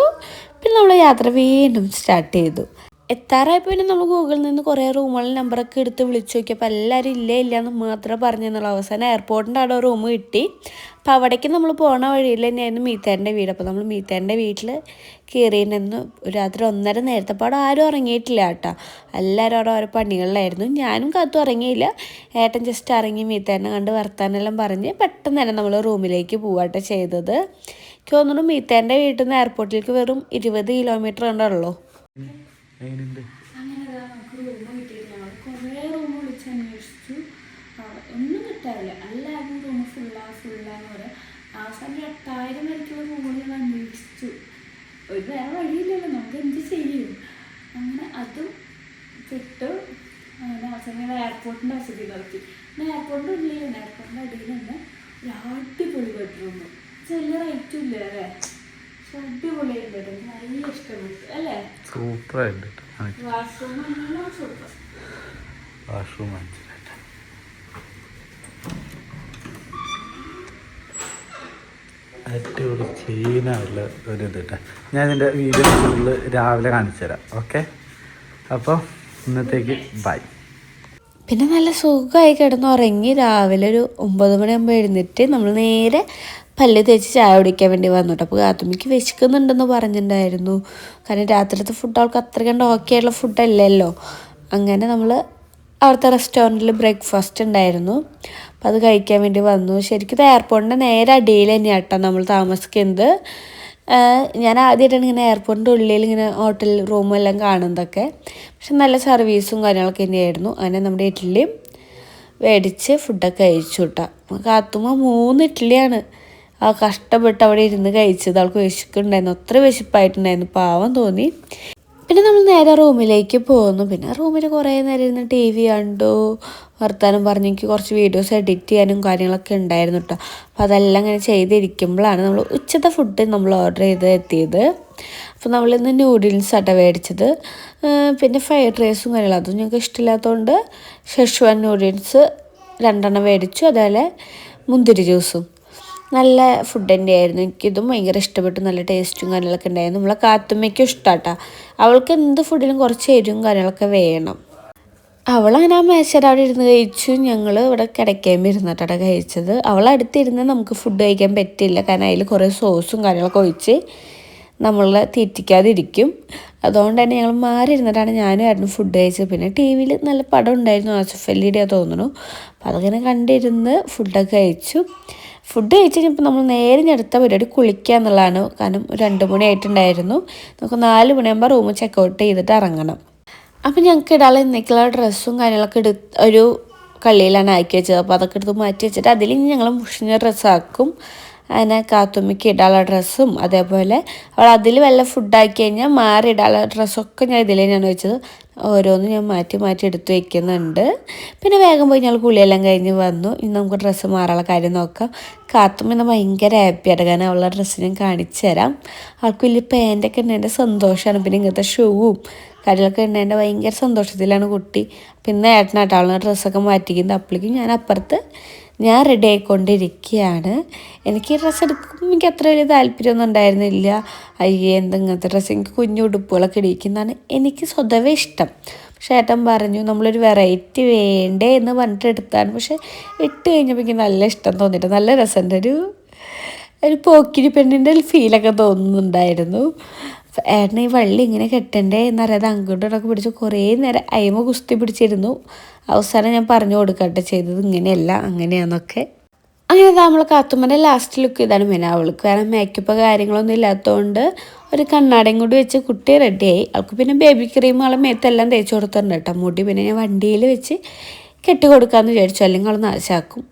പിന്നെ നമ്മൾ യാത്ര വീണ്ടും സ്റ്റാർട്ട് ചെയ്തു. എത്താറായപ്പോൾ പിന്നെ നമ്മൾ ഗൂഗിളിൽ നിന്ന് കുറേ റൂമുകളിൽ നമ്പറൊക്കെ എടുത്ത് വിളിച്ചു നോക്കിയപ്പോൾ എല്ലാവരും ഇല്ലേ ഇല്ല എന്ന് മാത്രമേ പറഞ്ഞെന്നുള്ളൂ അവസാനം എയർപോർട്ടിന്റെ അവിടെ റൂം കിട്ടി. അപ്പോൾ അവിടേക്ക് നമ്മൾ പോണ വഴിയിൽ തന്നെയായിരുന്നു മീത്തേന്റെ വീട്. അപ്പോൾ നമ്മൾ മീത്തേന്റെ വീട്ടിൽ കയറിയിരുന്നു രാത്രി ഒന്നര നേരത്തെ അപ്പോൾ ആരും ഉറങ്ങിയിട്ടില്ല കേട്ടോ. എല്ലാവരും അവിടെ ഓരോ പണികളിലായിരുന്നു. ഞാനും കാത്തും ഉറങ്ങിയില്ല. ഏട്ടൻ ജസ്റ്റ് ഇറങ്ങി മീത്തേനെ കണ്ട് വർത്താനെല്ലാം പറഞ്ഞ് പെട്ടെന്ന് തന്നെ നമ്മൾ റൂമിലേക്ക് പോവാട്ട ചെയ്തത്. എനിക്ക് തോന്നുന്നു മീത്തേന്റെ വീട്ടിൽ നിന്ന് എയർപോർട്ടിലേക്ക് വെറും ഇരുപത് കിലോമീറ്റർ ഉണ്ടല്ലോ എങ്ങനെയുണ്ട് അങ്ങനെ നമുക്ക് റൂം കിട്ടിയിട്ട് ഞങ്ങൾ കുറേ റൂം വിളിച്ച് അന്വേഷിച്ചു ആ, ഒന്നും കിട്ടാനില്ല എല്ലാവരും റൂം ഫുള്ളാ ഫുള്ളാന്ന് പറയാം അവസാനം ഒരു എട്ടായിരം വരയ്ക്കുള്ള റൂമുകൾ ഞങ്ങൾ അന്വേഷിച്ചു ഒരു വേറെ വഴിയില്ലല്ലോ നമുക്ക് എന്ത് ചെയ്യും അങ്ങനെ അതും കിട്ടു അങ്ങനെ അവസാനം എയർപോർട്ടിന്റെ വസതി നോക്കി പിന്നെ എയർപോർട്ടിന്റെ ഉള്ളിലാണ് എയർപോർട്ടിന്റെ അടിയിൽ തന്നെ ഒരു അടിപൊളി ബെഡ്റൂം ചെറിയ റേറ്റും ഇല്ല അല്ലേ? പക്ഷെ അടിപൊളിയായിട്ട് എനിക്ക് നല്ല ഇഷ്ടപ്പെട്ടു. അല്ലേ? സൂപ്പറായിട്ട് വാഷ്റൂം എല്ലാം സൂപ്പർ. വാഷ്റൂം അടിപൊളി ക്ലീനായുള്ള ഒരു ഇത് കേട്ടോ. ഞാൻ ഇതിന്റെ വീഡിയോ രാവിലെ കാണിച്ചു തരാം. ഓക്കെ അപ്പോൾ ഇന്നത്തേക്ക് ബൈ. പിന്നെ നല്ല സുഖമായി കിടന്ന് ഉറങ്ങി രാവിലെ ഒരു ഒമ്പത് മണിയാകുമ്പോൾ എഴുന്നേറ്റ് നമ്മൾ നേരെ പല്ല് തേച്ച് ചായ കുടിക്കാൻ വേണ്ടി വന്നു കേട്ടോ. അപ്പോൾ ആത്മിക്ക് വിശക്കുന്നുണ്ടെന്ന് പറഞ്ഞിട്ടുണ്ടായിരുന്നു. കാരണം രാത്രിത്തെ ഫുഡ് അവൾക്ക് അത്ര കണ്ട് ഓക്കെ ആയിട്ടുള്ള ഫുഡല്ലല്ലോ അങ്ങനെ നമ്മൾ അവിടുത്തെ റെസ്റ്റോറന്റിൽ ബ്രേക്ക്ഫാസ്റ്റ് ഉണ്ടായിരുന്നു. അപ്പോൾ അത് കഴിക്കാൻ വേണ്ടി വന്നു. ശരിക്കും എയർപോർട്ടിന്റെ നേരെ അടിയിൽ തന്നെയാട്ടോ നമ്മൾ താമസിക്കുന്നത്. ഞാൻ ആദ്യമായിട്ടാണ് ഇങ്ങനെ എയർപോർട്ടിന്റെ ഉള്ളിൽ ഇങ്ങനെ ഹോട്ടൽ റൂമും എല്ലാം കാണുന്നതൊക്കെ. പക്ഷെ നല്ല സർവീസും കാര്യങ്ങളൊക്കെ തന്നെയായിരുന്നു. അങ്ങനെ നമ്മുടെ ഇഡ്ഡലിയും മേടിച്ച് ഫുഡൊക്കെ കഴിച്ചു കേട്ടോ കാത്തുമ്പോൾ മൂന്ന് ഇഡ്ഡലിയാണ്. ആ കഷ്ടപ്പെട്ട് അവിടെ ഇരുന്ന് കഴിച്ചത്. അവൾക്ക് വിശക്കുണ്ടായിരുന്നു അത്ര വിശപ്പായിട്ടുണ്ടായിരുന്നു. പാവം തോന്നി. പിന്നെ നമ്മൾ നേരെ റൂമിലേക്ക് പോന്നു. പിന്നെ റൂമിൽ കുറേ നേരം ഇരുന്ന് ടി വി കണ്ടു. വർത്താനം പറഞ്ഞ് എനിക്ക് കുറച്ച് വീഡിയോസ് എഡിറ്റ് ചെയ്യാനും കാര്യങ്ങളൊക്കെ ഉണ്ടായിരുന്നു കേട്ടോ അപ്പോൾ അതെല്ലാം ഇങ്ങനെ ചെയ്തിരിക്കുമ്പോഴാണ് നമ്മൾ ഉച്ചത്തെ ഫുഡ് നമ്മൾ ഓർഡർ ചെയ്ത് എത്തിയത്. അപ്പോൾ നമ്മളിന്ന് നൂഡിൽസ് ആട്ടോ മേടിച്ചത്. പിന്നെ ഫ്രൈഡ് റൈസും കാര്യങ്ങളും. അതും ഞങ്ങൾക്ക് ഇഷ്ടമില്ലാത്തതുകൊണ്ട് ഷെഷ്വാൻ നൂഡിൽസ് രണ്ടെണ്ണം മേടിച്ചു. അതേപോലെ മുന്തിരി ജ്യൂസും നല്ല ഫുഡ് തന്നെയായിരുന്നു. എനിക്കിതും ഭയങ്കര ഇഷ്ടപ്പെട്ടു. നല്ല ടേസ്റ്റും കാര്യങ്ങളൊക്കെ ഉണ്ടായിരുന്നു. നമ്മളെ കാത്തുമ്മയ്ക്കും ഇഷ്ടാട്ടാ. അവൾക്ക് എന്ത് ഫുഡിലും കുറച്ച് എരിവും കാര്യങ്ങളൊക്കെ വേണം. അവളങ്ങനെ ആ മേശയുടെ അവിടെ ഇരുന്ന് കഴിച്ചു. ഞങ്ങൾ ഇവിടെ കിടക്കേമ്പ് ഇരുന്നിട്ടാണ് കഴിച്ചത്. അവളടുത്തിരുന്ന് നമുക്ക് ഫുഡ് കഴിക്കാൻ പറ്റില്ല. കാരണം അതിൽ കുറേ സോസും കാര്യങ്ങളൊക്കെ ഒഴിച്ച് നമ്മളെ തീറ്റിക്കാതിരിക്കും. അതുകൊണ്ട് തന്നെ ഞങ്ങൾ മാറി ഇരുന്നിട്ടാണ് ഞാനും ആയിരുന്നു ഫുഡ് കഴിച്ചത്. പിന്നെ ടി വിയിൽ നല്ല പടം ഉണ്ടായിരുന്നു. ആസിഫ് അലിയുടെയാ തോന്നുന്നു. അപ്പോൾ അതങ്ങനെ കണ്ടിരുന്ന് ഫുഡൊക്കെ കഴിച്ചു. ഫുഡ് കഴിച്ച് കഴിഞ്ഞപ്പോൾ നമ്മൾ നേരെ അടുത്ത പരിപാടി കുളിക്കുക എന്നുള്ളതാണ്. കാരണം രണ്ട് രണ്ട് മണിയായിട്ടുണ്ടായിരുന്നു. നമുക്ക് നാല് മണിയാകുമ്പോൾ റൂം ചെക്കൗട്ട് ചെയ്തിട്ട് ഇറങ്ങണം. അപ്പം ഞങ്ങൾക്ക് ഇടാളെ എന്തൊക്കെയുള്ള ഡ്രസ്സും കാര്യങ്ങളൊക്കെ എടു ഒരു കള്ളിയിലാണ് ആക്കി വെച്ചത്. അപ്പോൾ അതൊക്കെ എടുത്ത് മാറ്റി വെച്ചിട്ട് അതിൽ ഞങ്ങൾ മുഷിഞ്ഞ ഡ്രസ്സാക്കും അങ്ങനെ കാത്തുമ്മിക്ക് ഇടാനുള്ള ഡ്രസ്സും അതേപോലെ അവൾ അതിൽ വല്ല ഫുഡാക്കി കഴിഞ്ഞാൽ മാറി ഇടാനുള്ള ഡ്രസ്സൊക്കെ ഞാൻ ഇതിലേ ഞാൻ വെച്ചത്. ഓരോന്നും ഞാൻ മാറ്റി മാറ്റി എടുത്ത് വെക്കുന്നുണ്ട്. പിന്നെ വേഗം പോയി ഞങ്ങൾ കുളിയെല്ലാം കഴിഞ്ഞ് വന്നു. ഇനി നമുക്ക് ഡ്രസ്സ് മാറാനുള്ള കാര്യം നോക്കാം. കാത്തുമ്മ ഇന്ന് ഭയങ്കര ഹാപ്പിയാണ് കാരണം അവളുടെ ഡ്രസ്സ് ഞാൻ കാണിച്ചു തരാം. അവൾക്ക് വലിയ പാന്റൊക്കെ ഉണ്ടതിന്റെ സന്തോഷമാണ് പിന്നെ ഇങ്ങനത്തെ ഷൂവും കാര്യങ്ങളൊക്കെ ഉണ്ടതിന്റെ ഭയങ്കര സന്തോഷത്തിലാണ് കുട്ടി. പിന്നെ ഏട്ടനായിട്ട് അവളുടെ ഡ്രസ്സൊക്കെ മാറ്റിക്കുന്നത്. അപ്പോഴേക്കും ഞാൻ അപ്പുറത്ത് ഞാൻ റെഡി ആയിക്കൊണ്ടിരിക്കുകയാണ്. എനിക്ക് ഈ ഡ്രസ്സ് എടുക്കുമ്പോൾ എനിക്ക് അത്ര വലിയ താല്പര്യമൊന്നും ഉണ്ടായിരുന്നില്ല. അയ്യേ എന്താ ഇങ്ങനത്തെ ഡ്രസ്സ് എനിക്ക് കുഞ്ഞു ഉടുപ്പുകളൊക്കെ ഇടിക്കുന്നതാണ് എനിക്ക് സ്വതവേ ഇഷ്ടം. പക്ഷേ ഏട്ടൻ പറഞ്ഞു നമ്മളൊരു വെറൈറ്റി വേണ്ടേ എന്ന് പറഞ്ഞിട്ട് എടുത്താണ്. പക്ഷേ ഇട്ട് കഴിഞ്ഞപ്പോൾ എനിക്ക് നല്ല ഇഷ്ടം തോന്നിയിട്ട് നല്ല രസമുണ്ട്. ഒരു ഒരു പോക്കിരി പെണ്ണിന്റെ ഫീലൊക്കെ തോന്നുന്നുണ്ടായിരുന്നു. ഏട്ടന് ഈ വള്ളി ഇങ്ങനെ കെട്ടണ്ടേ എന്നറിയാതെ അങ്ങോട്ടും ഇടയ്ക്ക് പിടിച്ച് കുറേ നേരം അയിമ കുസ്തി പിടിച്ചിരുന്നു. അവസാനം ഞാൻ പറഞ്ഞു കൊടുക്കട്ടെ ചെയ്തത് ഇങ്ങനെയല്ല അങ്ങനെയാന്നൊക്കെ. അങ്ങനെ നമ്മൾ കാത്തുമ്മന്റെ ലാസ്റ്റ് ലുക്ക് ഇതാണ് പിന്നെ അവൾക്ക് കാരണം മേക്കപ്പ് കാര്യങ്ങളൊന്നും ഇല്ലാത്തതുകൊണ്ട് ഒരു കണ്ണാടയും കൂടി വെച്ച് കുട്ടി റെഡിയായി അവൾക്ക് പിന്നെ ബേബി ക്രീം അവളെ മേത്തെല്ലാം തേച്ച് കൊടുത്തിട്ടുണ്ട് കേട്ടോ. മുടി പിന്നെ ഞാൻ വണ്ടിയിൽ വെച്ച് കെട്ടി കൊടുക്കാമെന്ന് വിചാരിച്ചു. അല്ലെങ്കിൽ അവൾ നാശാക്കും.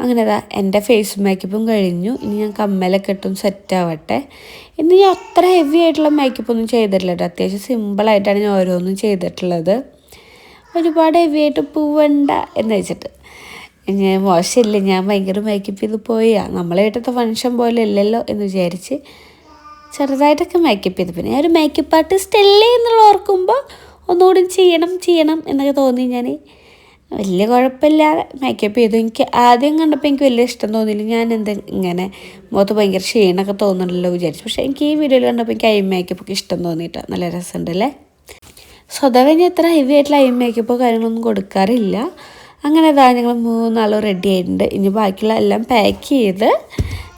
അങ്ങനെ അതാ എന്റെ ഫേസ് മേക്കപ്പും കഴിഞ്ഞു. ഇനി ഞാൻ കമ്മലൊക്കെ ഇട്ടും സെറ്റ് ആവട്ടെ. ഇന്ന് ഞാൻ അത്ര ഹെവി ആയിട്ടുള്ള മേക്കപ്പൊന്നും ചെയ്തിട്ടില്ല കേട്ടോ അത്യാവശ്യം സിമ്പിളായിട്ടാണ് ഞാൻ ഓരോന്നും ചെയ്തിട്ടുള്ളത്. ഒരുപാട് ഹെവി ആയിട്ട് പോവണ്ട എന്ന് വെച്ചിട്ട്. ഞാൻ മോശമില്ല. ഞാൻ ഭയങ്കര മേക്കപ്പ് ചെയ്ത് പോയാ. നമ്മളെ വീട്ടിലത്തെ ഫങ്ഷൻ പോലെ ഇല്ലല്ലോ എന്ന് വിചാരിച്ച് ചെറുതായിട്ടൊക്കെ മേക്കപ്പ് ചെയ്ത്. പിന്നെ ഒരു മേക്കപ്പ് ആർട്ടിസ്റ്റ് അല്ലേ എന്നുള്ള ഓർക്കുമ്പോൾ ഒന്നുകൂടി ചെയ്യണം ചെയ്യണം എന്നൊക്കെ തോന്നി ഞാൻ വലിയ കുഴപ്പമില്ലാതെ മേക്കപ്പ് ചെയ്തു. എനിക്ക് ആദ്യം കണ്ടപ്പോൾ എനിക്ക് വലിയ ഇഷ്ടം തോന്നിയില്ല. ഞാൻ എന്താ ഇങ്ങനെ മുഖത്ത് ഭയങ്കര ക്ഷീണമൊക്കെ തോന്നുന്നുണ്ടല്ലോ വിചാരിച്ചു. പക്ഷേ എനിക്ക് ഈ വീഡിയോയിൽ കണ്ടപ്പോൾ എനിക്ക് ഐ മേക്കപ്പ് ഒക്കെ ഇഷ്ടം തോന്നിയിട്ട്. നല്ല രസമുണ്ടല്ലേ സ്വതവേ ഞാൻ എത്ര ഹെവി ആയിട്ടുള്ള ഐ മേക്കപ്പോ കാര്യങ്ങളൊന്നും കൊടുക്കാറില്ല. അങ്ങനെ ഇതാ ഞങ്ങൾ മൂന്നാളും റെഡി ആയിട്ടുണ്ട്. ഇനി ബാക്കിയുള്ള എല്ലാം പാക്ക് ചെയ്ത്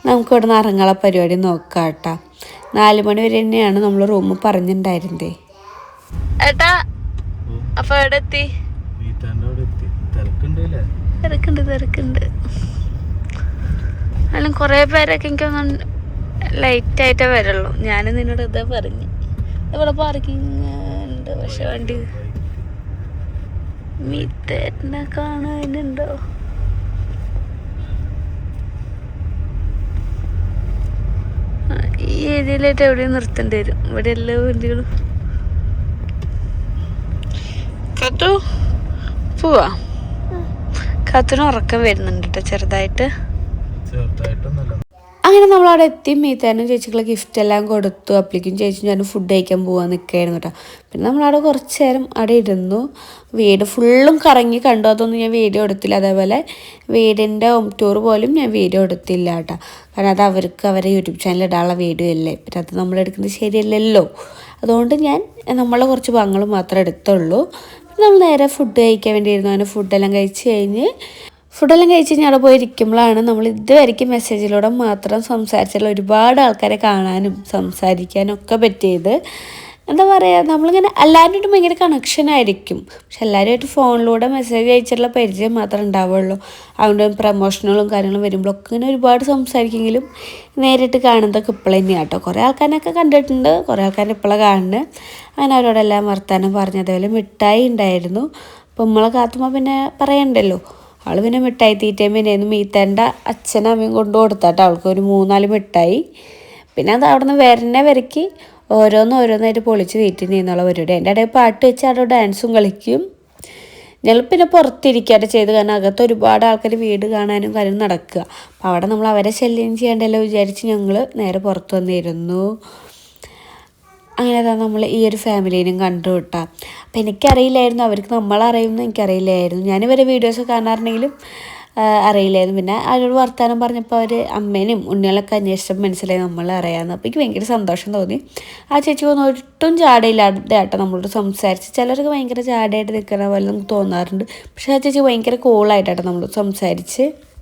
നമുക്ക് ഇവിടെ നിന്ന് ഇറങ്ങാനുള്ള പരിപാടി നോക്കാം കേട്ടോ നാല് മണി വരെ തന്നെയാണ് നമ്മൾ റൂമ് പറഞ്ഞിട്ടുണ്ടായിരുന്നേ ഏട്ടാ അപ്പൊ എവിടെ എത്തി തിരക്കുണ്ട് തിരക്കുണ്ട്. എന്നാലും കുറേ പേരൊക്കെ എനിക്ക് ലൈറ്റ് ആയിട്ടേ വരുള്ളൂ. ഞാൻ നിന്നോട് ഇതാ പറഞ്ഞു. ഇവിടെ പാർക്കിംഗ് ഉണ്ട്. പക്ഷെ വണ്ടി മീറ്റേറ്റിനെ കാണാനുണ്ടോ ഈ ഏരിയയിലായിട്ട് എവിടെയും നിർത്തേണ്ടി വരും. ഇവിടെ എല്ലാ വണ്ടികളും. പോവാ. കത്തിന് ഉറക്കം വരുന്നുണ്ട് കേട്ടോ ചെറുതായിട്ട്. ചെറുതായിട്ടൊന്നല്ല അങ്ങനെ നമ്മൾ അവിടെ എത്തി. മീത്താനും ചേച്ചിക്കുള്ള ഗിഫ്റ്റ് എല്ലാം കൊടുത്തു. അപ്പോഴേക്കും ചേച്ചി ഞാൻ ഫുഡ് കഴിക്കാൻ പോകാൻ നിൽക്കുകയായിരുന്നു കേട്ടോ പിന്നെ നമ്മളവിടെ കുറച്ച് നേരം അവിടെ ഇരുന്നു. വീട് ഫുള്ളും കറങ്ങി കണ്ടു. അതൊന്നും ഞാൻ വീഡിയോ എടുത്തില്ല. അതേപോലെ വീടിന്റെ ഹോം ടൂർ പോലും ഞാൻ വീഡിയോ എടുത്തില്ല കേട്ടോ കാരണം അത് അവർക്ക് അവരെ യൂട്യൂബ് ചാനൽ ഇടാനുള്ള വീഡിയോ അല്ലേ. പിന്നെ അത് നമ്മളെടുക്കുന്നത് ശരിയല്ലല്ലോ. അതുകൊണ്ട് ഞാൻ നമ്മളെ കുറച്ച് ഭാഗങ്ങൾ മാത്രമേ എടുത്തുള്ളൂ. നമ്മൾ നേരെ ഫുഡ് കഴിക്കാൻ വേണ്ടിയിരുന്നു. അങ്ങനെ ഫുഡെല്ലാം കഴിച്ച് കഴിഞ്ഞ് ഫുഡെല്ലാം കഴിച്ച് കഴിഞ്ഞ് അവിടെ പോയി ഇരിക്കുമ്പോഴാണ് നമ്മൾ ഇതുവരെയ്ക്കും മെസ്സേജിലൂടെ മാത്രം സംസാരിച്ചുള്ള ഒരുപാട് ആൾക്കാരെ കാണാനും സംസാരിക്കാനും ഒക്കെ പറ്റിയത്. എന്താ പറയുക നമ്മളിങ്ങനെ എല്ലാവരുമായിട്ടും ഭയങ്കര കണക്ഷൻ ആയിരിക്കും. പക്ഷെ എല്ലാവരുമായിട്ട് ഫോണിലൂടെ മെസ്സേജ് അയച്ചിട്ടുള്ള പരിചയം മാത്രമേ ഉണ്ടാവുള്ളൂ. അതുകൊണ്ട് പ്രമോഷനുകളും കാര്യങ്ങളും വരുമ്പോഴൊക്കെ ഇങ്ങനെ ഒരുപാട് സംസാരിക്കുമെങ്കിലും നേരിട്ട് കാണുന്നതൊക്കെ ഇപ്പോൾ തന്നെയാണ് കേട്ടോ. കുറേ ആൾക്കാരൊക്കെ കണ്ടിട്ടുണ്ട് കുറേ ആൾക്കാർ ഇപ്പോഴാണ് കാണുന്നത് അങ്ങനെ അവരോടെല്ലാം വർത്തമാനം പറഞ്ഞു അതേപോലെ മിഠായി ഉണ്ടായിരുന്നു. അപ്പോൾ നമ്മളെ കാത്തുമ്പോൾ പിന്നെ പറയണ്ടല്ലോ അവൾ പിന്നെ മിഠായി തീറ്റയും പിന്നെ മീത്തേണ്ട അച്ഛനും അമ്മയും കൊണ്ട് കൊടുത്താട്ടോ അവൾക്ക് ഒരു മൂന്നാൽ മിഠായി. പിന്നെ അത് അവിടെ നിന്ന് വരണ വരയ്ക്ക്. ഓരോന്ന് ഓരോന്നായിട്ട് പൊളിച്ച് തീറ്റി നിന്നുള്ളവരുടെ എന്റെ ഇടയിൽ പാട്ട് വെച്ച് അവിടെ ഡാൻസും കളിക്കും. ഞങ്ങൾ പിന്നെ പുറത്തിരിക്കാതെ ചെയ്ത് കാരണം അകത്ത് ഒരുപാട് ആൾക്കാർ വീട് കാണാനും കാര്യം നടക്കുക. അപ്പോൾ അവിടെ നമ്മൾ അവരെ ശല്യം ചെയ്യേണ്ടല്ലോ വിചാരിച്ച് ഞങ്ങൾ നേരെ പുറത്ത് വന്നിരുന്നു. അങ്ങനെ നമ്മൾ ഈ ഒരു ഫാമിലീനും കണ്ടു അപ്പം എനിക്കറിയില്ലായിരുന്നു അവർക്ക് നമ്മളറിയുമെന്ന് എനിക്കറിയില്ലായിരുന്നു. ഞാനിവരെ വീഡിയോസ് കാണാറുണ്ടെങ്കിലും അറിയില്ലായിരുന്നു. പിന്നെ അവരോട് വർത്താനം പറഞ്ഞപ്പോൾ അവർ അമ്മേനും ഉണ്ണികളൊക്കെ അന്വേഷിച്ചപ്പോൾ മനസ്സിലായി നമ്മൾ അറിയാമെന്ന് അപ്പോൾ എനിക്ക് ഭയങ്കര സന്തോഷം തോന്നി. ആ ചേച്ചി ഒന്നും ഒട്ടും ജാടയില്ലാതെ ആട്ടോ നമ്മളോട് സംസാരിച്ച്. ചിലർക്ക് ഭയങ്കര ജാടയായിട്ട് നിൽക്കുന്ന പോലെ നമുക്ക് തോന്നാറുണ്ട്. പക്ഷേ ആ ചേച്ചി ഭയങ്കര കൂളായിട്ടാട്ടോ നമ്മളോട് സംസാരിച്ച്.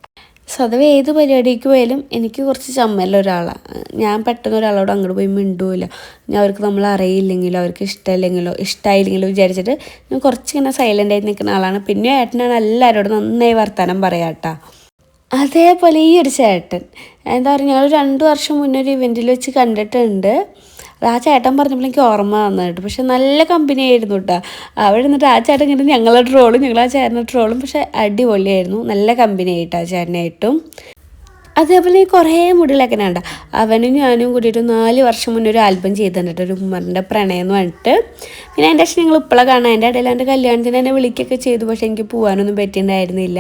സ്വതവേ ഏത് പരിപാടിക്ക് പോയാലും എനിക്ക് കുറച്ച് ചമ്മല്ല ഒരാളാണ് ഞാൻ പെട്ടെന്ന് ഒരാളോട് അങ്ങോട്ട് പോയി മിണ്ടുമില്ല ഞാൻ അവർക്ക് നമ്മൾ അറിയില്ലെങ്കിലോ അവർക്ക് ഇഷ്ടമില്ലെങ്കിലോ ഇഷ്ടമായില്ലെങ്കിലോ വിചാരിച്ചിട്ട് ഞാൻ കുറച്ചിങ്ങനെ സൈലന്റ് ആയി നിൽക്കുന്ന ആളാണ്. പിന്നെ ഏട്ടനാണ് എല്ലാവരോടും നന്നായി വർത്തമാനം പറയാട്ടാ അതേപോലെ ഈ ഒരു ചേട്ടൻ. എന്താ പറയുക ഞങ്ങൾ രണ്ട് വർഷം മുന്നേ ഒരു ഇവന്റിൽ വെച്ച് കണ്ടിട്ടുണ്ട്. ആ ചേട്ടൻ പറഞ്ഞപ്പോൾ എനിക്ക് ഓർമ്മ വന്നിട്ട് പക്ഷെ നല്ല കമ്പനി ആയിരുന്നു കേട്ടോ. അവിടെ നിന്നിട്ട് ആ ചേട്ടൻ ഇങ്ങനെ ഞങ്ങളെ ട്രോളും ഞങ്ങൾ ആ ട്രോളും പക്ഷെ അടിപൊളിയായിരുന്നു. നല്ല കമ്പനി ആയിട്ടാണ് ചേട്ടനായിട്ടും. അതേപോലെ കുറേ മുടികളൊക്കെ ഉണ്ട് അവനും ഞാനും കൂടിയിട്ട് നാല് വർഷം മുന്നേ ഒരു ആൽബം ചെയ്തിട്ടുണ്ട് ഒരു ഉമ്മറിന്റെ പ്രണയം എന്ന് പറഞ്ഞിട്ട്. പിന്നെ എന്റെ അച്ഛൻ ഞങ്ങൾ ഇപ്പോഴാണ് കാണാൻ എന്റെ ഇടയിൽ എന്റെ കല്യാണത്തിന് എന്നെ വിളിക്കുകയൊക്കെ ചെയ്തു. പക്ഷേ എനിക്ക് പോകാനൊന്നും പറ്റിയിട്ടുണ്ടായിരുന്നില്ല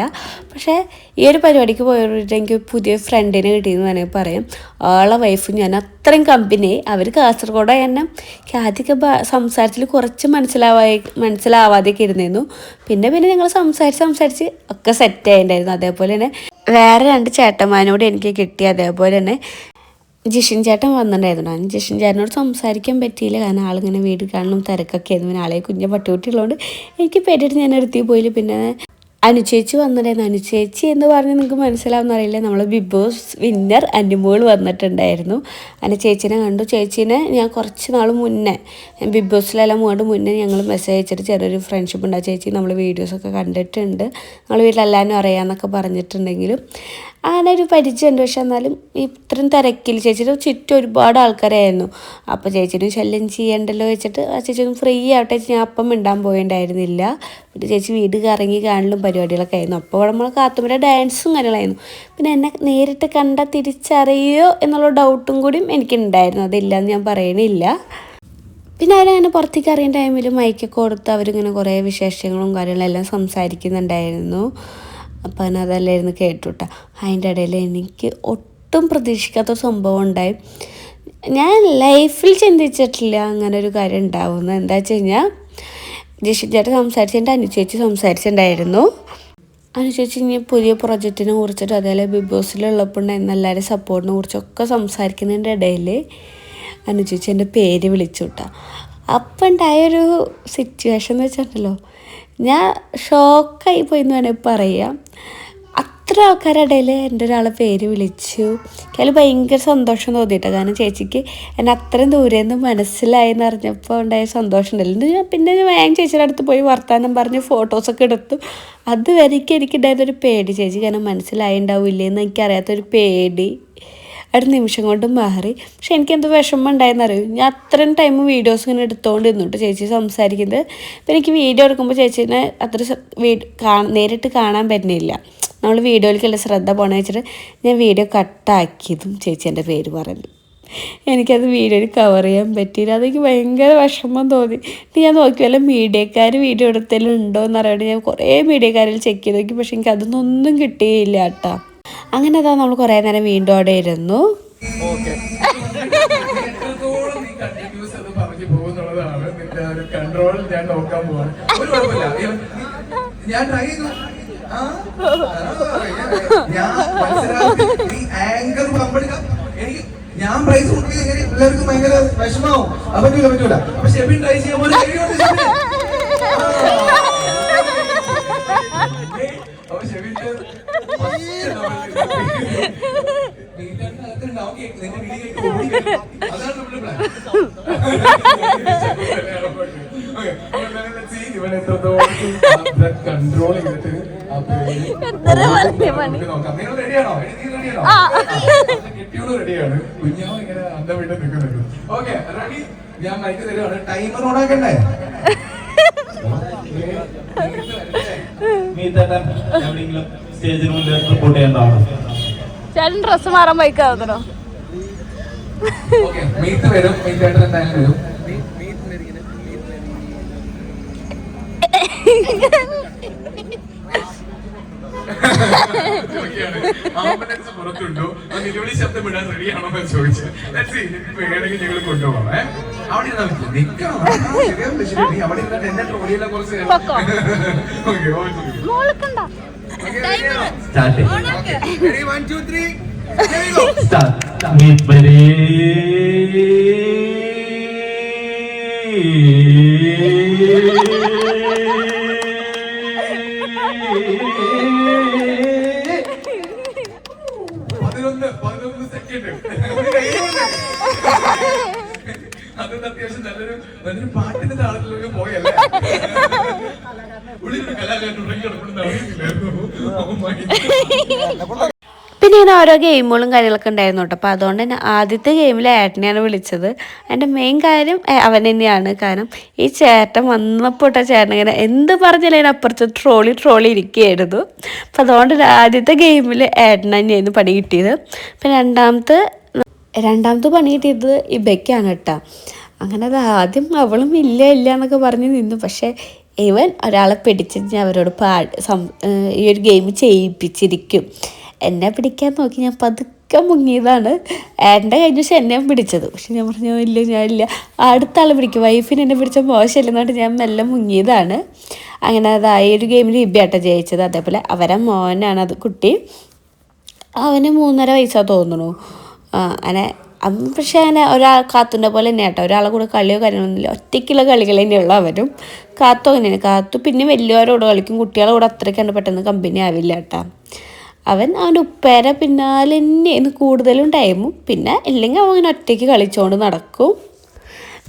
പക്ഷേ ഈ ഒരു പരിപാടിക്ക് പോയിട്ട് എനിക്ക് പുതിയ ഫ്രണ്ടിനെ കിട്ടിയെന്ന് വേണമെങ്കിൽ പറയാം. ആളെ വൈഫ് ഞാൻ അത്രയും കമ്പനി അവർ കാസർഗോഡ് എനിക്ക് ആദ്യമൊക്കെ സംസാരത്തിൽ കുറച്ച് മനസ്സിലാവായി മനസ്സിലാവാതെയൊക്കെ ഇരുന്നിരുന്നു. പിന്നെ പിന്നെ ഞങ്ങൾ സംസാരിച്ച് സംസാരിച്ച് ഒക്കെ സെറ്റ് ആയിട്ടുണ്ടായിരുന്നു. അതേപോലെ തന്നെ വേറെ രണ്ട് ചേട്ടന്മാരോട് എനിക്ക് കിട്ടി അതേപോലെ തന്നെ ജിഷിൻ ചേട്ടൻ വന്നിട്ടുണ്ടായിരുന്നു. ജിഷിൻ ചേട്ടനോട് സംസാരിക്കാൻ പറ്റിയില്ല. കാരണം ആളിങ്ങനെ വീട് കാണണം തിരക്കൊക്കെ ആയിരുന്നു. പിന്നെ ആളെ കുഞ്ഞ പട്ടുകുട്ടിയുള്ളതുകൊണ്ട് എനിക്ക് പേടിയിട്ട് ഞാൻ എടുത്തി പോയില്ല. പിന്നെ അനുചേച്ചി വന്നിട്ടുണ്ടായിരുന്നു. അനുചേച്ചി എന്ന് പറഞ്ഞ് നിങ്ങൾക്ക് മനസ്സിലാവുന്ന അറിയില്ല. നമ്മൾ ബിഗ് ബോസ് വിന്നർ അനുമോൾ വന്നിട്ടുണ്ടായിരുന്നു. അതിന്റെ ചേച്ചിനെ കണ്ടു. ചേച്ചീനെ ഞാൻ കുറച്ച് നാൾ മുന്നേ ബിഗ് ബോസിലെല്ലാം പോകാണ്ട് മുന്നേ ഞങ്ങൾ മെസ്സേജ് അയച്ചിട്ട് ചെറിയൊരു ഫ്രണ്ട്ഷിപ്പ് ഉണ്ട്. ചേച്ചി നമ്മൾ വീഡിയോസൊക്കെ കണ്ടിട്ടുണ്ട്. നമ്മൾ വീട്ടിലെല്ലാവരും അറിയാമെന്നൊക്കെ പറഞ്ഞിട്ടുണ്ടെങ്കിലും. അങ്ങനെ ഒരു പരിചയമുണ്ട്. പക്ഷെ എന്നാലും ഇത്രയും തിരക്കിൽ ചേച്ചിയുടെ ചുറ്റും ഒരുപാട് ആൾക്കാരായിരുന്നു. അപ്പോൾ ചേച്ചിനും ശല്യം ചെയ്യണ്ടല്ലോ വെച്ചിട്ട് ആ ചേച്ചി ഒന്ന് ഫ്രീ ആവട്ടെ ഞാൻ അപ്പം മിണ്ടാൻ പോയിണ്ടായിരുന്നില്ല. പിന്നെ ചേച്ചി വീട് കറങ്ങി കാണലും പരിപാടികളൊക്കെ ആയിരുന്നു. അപ്പോൾ നമ്മൾ കാത്തുമ്പോൾ ഡാൻസും കാര്യങ്ങളായിരുന്നു. പിന്നെ എന്നെ നേരിട്ട് കണ്ട തിരിച്ചറിയോ എന്നുള്ള ഡൗട്ടും കൂടിയും എനിക്കുണ്ടായിരുന്നു. അതില്ലയെന്ന് ഞാൻ പറയണില്ല. പിന്നെ അവരങ്ങനെ പുറത്തേക്ക് അറിയുന്ന ടൈമിൽ മൈക്കൊക്കെ കൊടുത്ത് അവരിങ്ങനെ കുറേ വിശേഷങ്ങളും കാര്യങ്ങളെല്ലാം സംസാരിക്കുന്നുണ്ടായിരുന്നു. അപ്പം ഞാൻ അതല്ലായിരുന്നു കേട്ടുട്ട. അതിന്റെ ഇടയിൽ എനിക്ക് ഒട്ടും പ്രതീക്ഷിക്കാത്ത സംഭവം ഉണ്ടായി. ഞാൻ ലൈഫിൽ ചിന്തിച്ചിട്ടില്ല അങ്ങനെ ഒരു കാര്യം ഉണ്ടാവുന്നത് എന്താ വെച്ച് കഴിഞ്ഞാൽ ജിഷി ചേട്ടൻ സംസാരിച്ച് എന്റെ അനുചേച്ചി സംസാരിച്ചിട്ടുണ്ടായിരുന്നു. അനുചേച്ചി ഇനി പുതിയ പ്രൊജക്റ്റിനെ കുറിച്ചിട്ട് അതേപോലെ ബിഗ് ബോസിലുള്ളപ്പോൾ ഉണ്ടായിരുന്ന എല്ലാവരും സപ്പോർട്ടിനെ കുറിച്ചൊക്കെ സംസാരിക്കുന്നതിന്റെ ഇടയിൽ അനുചേച്ചി എന്റെ പേര് വിളിച്ചു വിട്ടാ അപ്പം ഉണ്ടായൊരു സിറ്റുവേഷൻ എന്ന് വെച്ചിട്ടുണ്ടല്ലോ. ഞാൻ ഷോക്കായി പോയി എന്ന് വേണമെങ്കിൽ പറയാം. അത്ര ആൾക്കാരുടെ ഇടയിൽ എന്റെ ഒരാളെ പേര് വിളിച്ചു. അതിൽ ഭയങ്കര സന്തോഷം തോന്നിയിട്ടോ. കാരണം ചേച്ചിക്ക് എന്നെ അത്രയും ദൂരെ നിന്ന് മനസ്സിലായി എന്ന് അറിഞ്ഞപ്പോൾ ഉണ്ടായ സന്തോഷം ഉണ്ടല്ലോ. പിന്നെ ഞാൻ വേഗം ചേച്ചിയുടെ അടുത്ത് പോയി വർത്താനം പറഞ്ഞ് ഫോട്ടോസൊക്കെ എടുത്തു. അതുവരെയ്ക്ക് എനിക്കുണ്ടായിരുന്നൊരു പേടി ചേച്ചി. കാരണം മനസ്സിലായി ഉണ്ടാവില്ലേന്ന് എനിക്കറിയാത്തൊരു പേടി. ഒരു നിമിഷം കൊണ്ട് മാറി. പക്ഷെ എനിക്ക് എന്ത് വിഷമം ഉണ്ടായെന്ന് അറിയൂ ഞാൻ അത്രയും ടൈം വീഡിയോസ് ഇങ്ങനെ എടുത്തുകൊണ്ടിരുന്നുണ്ട് ചേച്ചി സംസാരിക്കുന്നത്. അപ്പം എനിക്ക് വീഡിയോ എടുക്കുമ്പോൾ ചേച്ചീനെ അത്ര നേരിട്ട് കാണാൻ പറ്റുന്നില്ല. നമ്മൾ വീഡിയോയിലേക്കുള്ള ശ്രദ്ധ പോകണമെന്ന് വെച്ചിട്ട് ഞാൻ വീഡിയോ കട്ടാക്കിയതും ചേച്ചി എന്റെ പേര് പറഞ്ഞു എനിക്കത് വീഡിയോയിൽ കവർ ചെയ്യാൻ പറ്റിയില്ല. അതെനിക്ക് ഭയങ്കര വിഷമം തോന്നി. ഞാൻ നോക്കി വല്ല മീഡിയക്കാർ വീഡിയോ എടുത്തതിലുണ്ടോ എന്നറിയാണ്ട് ഞാൻ കുറേ മീഡിയക്കാരിൽ ചെക്ക് ചെയ്ത് നോക്കി. പക്ഷെ എനിക്ക് അതൊന്നും ഒന്നും കിട്ടിയില്ല കേട്ടോ അങ്ങനെ അതാ നമ്മൾ കുറേ നേരം വീണ്ടും അവിടെ ഇരുന്നു. കൺട്രോൾ ഞാൻ നോക്കാൻ ഞാൻ ട്രൈ എനിക്ക് ഞാൻ പ്രൈസ് കൊടുക്കുന്നത് എല്ലാവർക്കും ഭയങ്കര വിഷമാവും അത് പറ്റൂല അപ്പൊ ഷെബിൻ ട്രൈ ചെയ്യാൻ പോലെ control ചെയ്തിട്ട് റെഡിയാണോ കുഞ്ഞാവ് ഇങ്ങനെ അന്തം വിട്ട് നിൽക്കുന്നുണ്ട് ഓക്കെ റെഡി ഞാൻ മൈക്ക് തരുവാണ് ടൈമർ ഓണാക്കണ്ടേ മീത്തേട്ടൻ എവിടെയെങ്കിലും സ്റ്റേജിന് മുന്നിൽ റിപ്പോർട്ട് ചെയ്യേണ്ടതാണ് ചേട്ടൻ ഡ്രസ്സ് മാറാൻ ഓക്കെ മീറ്റ് വരും മീറ്റേട്ടൻ എന്തായാലും വരും. ആംബുലൻസ് പുറത്തുണ്ടോ? നിലവിളി ശബ്ദം വിടാൻ റെഡിയാണോ എന്ന് ചോദിച്ചു. വേണമെങ്കിൽ ഞങ്ങൾ കൊണ്ടുപോകാം? അവിടെ ഇരുന്നാ മതി. നിക്കണം. ആ, ശരിയാവില്ല, ശരി. നീ അവിടെ എന്നെ ട്രോളിയിലെ കുറച്ച് ഓക്കെ ഓ സ്റ്റാർട്ട് സ്റ്റാർട്ട് പതിനൊന്ന് പതിനൊന്ന് സെക്കൻഡ് അതൊന്നും അത്യാവശ്യം നല്ലൊരു നല്ലൊരു പാട്ടിന്റെ താളത്തിലൊക്കെ പോയല്ലേ പിന്നെ ഇങ്ങനെ ഓരോ ഗെയിമുകളും കാര്യങ്ങളൊക്കെ ഉണ്ടായിരുന്നു കേട്ടോ. അപ്പോൾ അതുകൊണ്ട് തന്നെ ആദ്യത്തെ ഗെയിമിൽ ഏട്ടനെയാണ് വിളിച്ചത്. അതിന്റെ മെയിൻ കാര്യം അവൻ തന്നെയാണ്. കാരണം ഈ ചേട്ടൻ വന്നപ്പോൾ തൊട്ട് ചേട്ടൻ ഇങ്ങനെ എന്ത് പറഞ്ഞാലും അതിന് അപ്പുറത്ത് ട്രോളി ട്രോളി ഇരിക്കുകയായിരുന്നു. അപ്പോൾ അതുകൊണ്ട് ആദ്യത്തെ ഗെയിമിൽ ഏട്ടൻ തന്നെയായിരുന്നു പണി കിട്ടിയത്. പിന്നെ രണ്ടാമത്തെ രണ്ടാമത്തെ പണി കിട്ടിയത് ഇബയ്ക്കാണ് കേട്ടോ. അങ്ങനെ അത് ആദ്യം അവളും ഇല്ല ഇല്ല എന്നൊക്കെ പറഞ്ഞ് നിന്നു. പക്ഷേ ഇവൻ ഒരാളെ പിടിച്ചിട്ട് ഞാൻ അവരോട് ഏഹ് ഈ ഒരു ഗെയിം ചെയ്യിപ്പിച്ചിരിക്കും. എന്നെ പിടിക്കാൻ നോക്കി ഞാൻ പതുക്കെ മുങ്ങിയതാണ്. എന്റെ കഴിഞ്ഞ പക്ഷെ എന്നെയും പിടിച്ചത്. പക്ഷെ ഞാൻ പറഞ്ഞു ഇല്ല ഞാനില്ല അടുത്ത ആൾ പിടിക്കും. വൈഫിന് എന്നെ പിടിച്ച മോശമില്ലെന്നുകൊണ്ട് ഞാൻ മെല്ലെ മുങ്ങിയതാണ്. അങ്ങനെ അതായ ഒരു ഗെയിമിൽ ഇബിയാട്ട ജയിച്ചത്. അതേപോലെ അവരെ മോനാണ് അത് കുട്ടി. അവന് മൂന്നര വയസ്സാണ് തോന്നുന്നു അങ്ങനെ അവൻ പക്ഷേ അങ്ങനെ ഒരാൾ കാത്തുന്റെ പോലെ തന്നെ കേട്ടോ. ഒരാളെ കൂടെ കളിയോ കാര്യങ്ങളൊന്നുമില്ല ഒറ്റയ്ക്കുള്ള കളികൾ തന്നെയുള്ള അവരും. കാത്തു അങ്ങനെയാണ്. കാത്തു പിന്നെ വലിയവരോട് കളിക്കും. കുട്ടികളെ കൂടെ അത്രയ്ക്കാണ് പെട്ടെന്ന് കമ്പനി ആവില്ല കേട്ടോ. അവൻ അവന്റെ ഉപ്പേരെ പിന്നാലെ തന്നെയാണ് കൂടുതലും ടൈമും പിന്നെ ഇല്ലെങ്കിൽ അവൻ അങ്ങനെ ഒറ്റയ്ക്ക് കളിച്ചുകൊണ്ട് നടക്കും.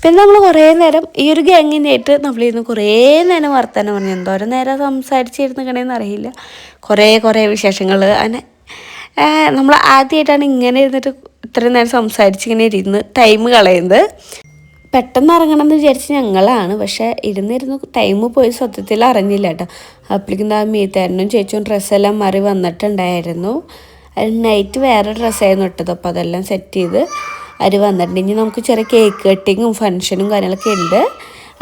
പിന്നെ നമ്മൾ കുറേ നേരം ഈ ഒരു ഗ്യാങ്ങിനായിട്ട് നമ്മളിരുന്ന് കുറേ നേരം വർത്തമാനം പറഞ്ഞു. എന്തോരം നേരം സംസാരിച്ചിരുന്നിക്കണേന്ന് അറിയില്ല. കുറേ കുറേ വിശേഷങ്ങൾ അങ്ങനെ നമ്മൾ ആദ്യമായിട്ടാണ് ഇങ്ങനെ ഇരുന്നിട്ട് ഇത്രയും നേരം സംസാരിച്ച് ഇങ്ങനെ ഇരുന്ന് ടൈം കളയുന്നത്. പെട്ടെന്ന് ഇറങ്ങണം എന്ന് വിചാരിച്ച് ഞങ്ങളാണ്. പക്ഷെ ഇരുന്നിരുന്ന് ടൈം പോയി സത്യത്തിൽ അറിഞ്ഞില്ല കേട്ടോ. അപ്പോഴേക്കും ആ മീത്തേരനും ചേച്ചും ഡ്രസ്സെല്ലാം മാറി വന്നിട്ടുണ്ടായിരുന്നു. നൈറ്റ് വേറെ ഡ്രസ്സായിരുന്നു ഇട്ടത്. അപ്പോൾ അതെല്ലാം സെറ്റ് ചെയ്ത് അവർ വന്നിട്ടുണ്ട്. ഇനി നമുക്ക് ചെറിയ കേക്ക് കട്ടിങ്ങും ഫങ്ഷനും കാര്യങ്ങളൊക്കെ ഉണ്ട്.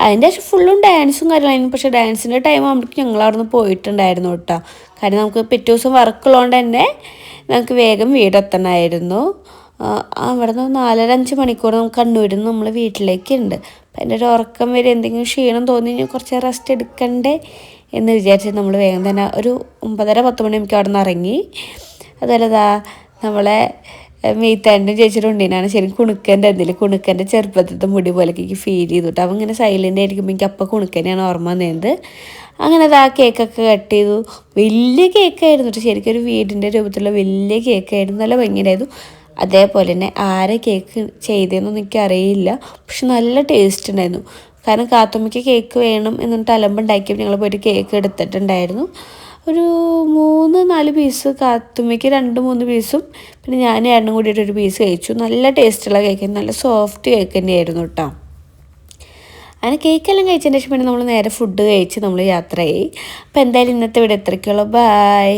അതിന്റെ ശേഷം ഫുള്ളും ഡാൻസും കാര്യങ്ങളായിരുന്നു. പക്ഷേ ഡാൻസിന്റെ ടൈം ഞങ്ങൾ അവിടെ പോയിട്ടുണ്ടായിരുന്നു കേട്ടോ. കാരണം നമുക്ക് പിറ്റേ ദിവസം വർക്കുള്ളതുകൊണ്ട് തന്നെ നമുക്ക് വേഗം വീടെത്തണമായിരുന്നു. അവിടെ നിന്ന് നാലര അഞ്ച് മണിക്കൂർ കണ്ണൂരിൽ നിന്ന് നമ്മൾ വീട്ടിലേക്ക് ഉണ്ട് അപ്പം എന്റെ ഒരു ഉറക്കം വരെ എന്തെങ്കിലും ക്ഷീണം തോന്നി കഴിഞ്ഞാൽ കുറച്ച് റെസ്റ്റ് എടുക്കണ്ടേ എന്ന് വിചാരിച്ച് നമ്മൾ വേഗം തന്നെ ഒരു ഒമ്പതര പത്ത് മണി നമുക്ക് അവിടെ നിന്ന് ഇറങ്ങി. അതുപോലെ ഇതാ നമ്മളെ മീത്താന്റെ ചേച്ചിയുടെ ഉണ്ടീനാണ് ശരിക്കും കുണുക്കന്റെ എന്തെങ്കിലും കുണുക്കന്റെ ചെറുപ്പത്തിലത്തെ മുടി പോലെ എനിക്ക് ഫീൽ ചെയ്തിട്ട്. അവൻ ഇങ്ങനെ സൈലന്റ് ആയിരിക്കുമ്പോൾ എനിക്ക് അപ്പം കുണുക്കനെയാണ് ഓർമ്മ വന്നത്. അങ്ങനെ അത് ആ കേക്കൊക്കെ കട്ട് ചെയ്തു. വലിയ കേക്കായിരുന്നു കേട്ടോ ശരിക്കും ഒരു വീടിന്റെ രൂപത്തിലുള്ള വലിയ കേക്കായിരുന്നു നല്ല ഭംഗിയായിരുന്നു അതേപോലെ തന്നെ ആരെ കേക്ക് ചെയ്തതെന്നൊന്നും എനിക്കറിയില്ല. പക്ഷെ നല്ല ടേസ്റ്റ് ഉണ്ടായിരുന്നു കാരണം കാത്തുമ്മയ്ക്ക് കേക്ക് വേണം എന്നിട്ട് അലമ്പുണ്ടാക്കിയപ്പോൾ ഞങ്ങൾ പോയിട്ട് കേക്ക് എടുത്തിട്ടുണ്ടായിരുന്നു. ഒരു മൂന്ന് നാല് പീസ് കാത്തുമ്മയ്ക്ക് രണ്ട് മൂന്ന് പീസും പിന്നെ ഞാൻ ഏട്ടനും കൂടിയിട്ട് ഒരു പീസ് കഴിച്ചു. നല്ല ടേസ്റ്റുള്ള കേക്ക് നല്ല സോഫ്റ്റ് കേക്ക് തന്നെയായിരുന്നു കേട്ടോ അങ്ങനെ കേക്കെല്ലാം കഴിച്ചതിന് ശേഷം പിന്നെ നമ്മൾ നേരെ ഫുഡ് കഴിച്ച് നമ്മൾ യാത്രയായി. അപ്പോൾ എന്തായാലും ഇന്നത്തെ ഇവിടെ എത്രയ്ക്കുള്ളൂ ബായ്